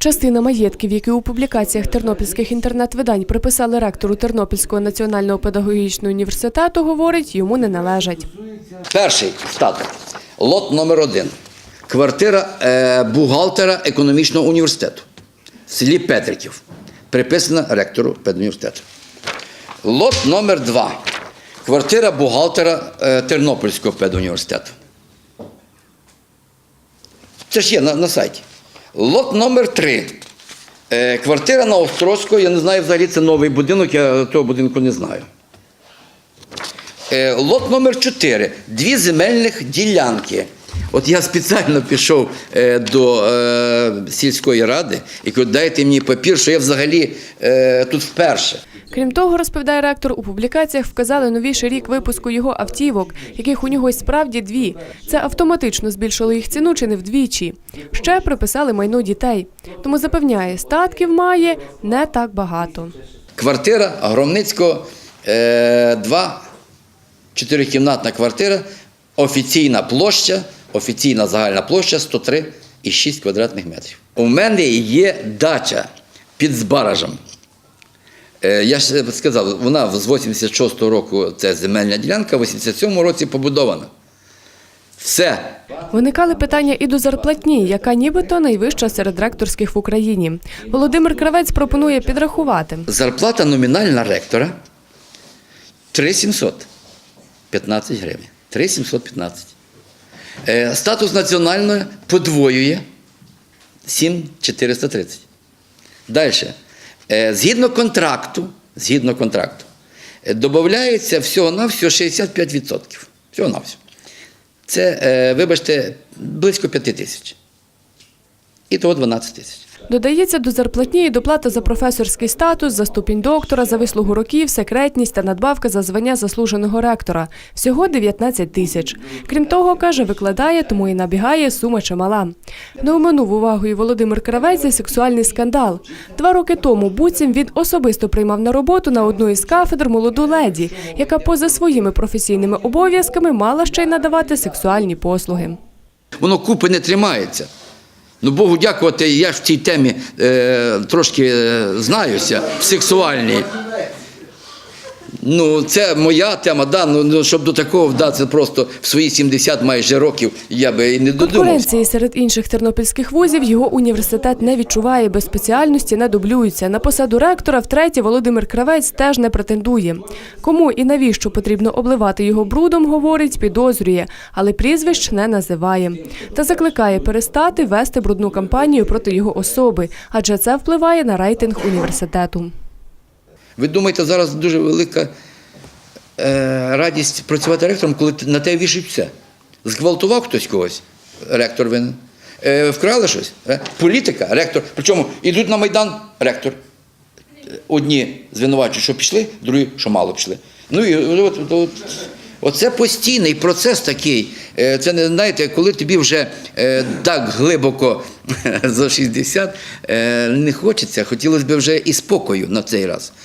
Частина маєтків, які у публікаціях тернопільських інтернет-видань приписали ректору Тернопільського національного педагогічного університету, говорить, йому не належать. Перший статок. Лот номер один. Квартира е, бухгалтера економічного університету в селі Петриків. Приписана ректору педуніверситету. Лот номер два. Квартира бухгалтера е, Тернопільського педуніверситету. Це ж є на, на сайті. Лот номер три. Е, квартира на Острозького, я не знаю, взагалі це новий будинок, я того будинку не знаю. Е, Лот номер 4. Дві земельних ділянки. От я спеціально пішов е, до е, сільської ради і кажу, дайте мені папір, що я взагалі е, тут вперше. Крім того, розповідає ректор, у публікаціях вказали новіший рік випуску його автівок, яких у нього й справді дві. Це автоматично збільшило їх ціну чи не вдвічі. Ще приписали майно дітей. Тому запевняє, статків має не так багато. Квартира Громницького, е, два, чотирикімнатна квартира, офіційна площа, офіційна загальна площа 103,6 квадратних метрів. У мене є дача під Збаражем. Е, Я ж сказав, вона з 86-го року це земельна ділянка, в 87-му році побудована. Все. Виникали питання і до зарплатні, яка нібито найвища серед ректорських в Україні. Володимир Кравець пропонує підрахувати. Зарплата номінальна ректора 3715 гривень. 3715. Е, Статус національної подвоює 7430. Далі. Е, Згідно контракту, згідно контракту, е, додається всього-навсього 65%. Всього-навсього. Це, е, вибачте, близько 5 тисяч. І того 12 тисяч. Додається до зарплатні і доплата за професорський статус, за ступінь доктора, за вислугу років, секретність та надбавка за звання заслуженого ректора. Всього 19 тисяч. Крім того, каже, викладає, тому і набігає сума чимала. Не оминув увагою Володимир Кравець і сексуальний скандал. Два роки тому буцім він особисто приймав на роботу на одну із кафедр молоду леді, яка поза своїми професійними обов'язками мала ще й надавати сексуальні послуги. Воно купи не тримається. Ну, Богу дякувати, я ж в цій темі е, трошки е, знаюся, сексуальній. Ну, це моя тема, да, ну, ну, щоб до такого вдатися просто в свої 70 майже років, я би і не додумався. Конкуренції серед інших тернопільських вузів його університет не відчуває, без спеціальності не дублюється. На посаду ректора втретє Володимир Кравець теж не претендує. Кому і навіщо потрібно обливати його брудом, говорить, підозрює, але прізвищ не називає. Та закликає перестати вести брудну кампанію проти його особи, адже це впливає на рейтинг університету. Ви думаєте, зараз дуже велика е, радість працювати ректором, коли на тебе вішають все. Зґвалтував хтось когось, ректор винен. Е, вкрали щось, е? політика, ректор. Причому йдуть на Майдан, ректор. Одні звинувачують, що пішли, другі, що мало пішли. Ну і от, от, от, оце постійний процес такий. Е, Це не знаєте, коли тобі вже е, так глибоко за 60 е, не хочеться, хотілося б вже і спокою на цей раз.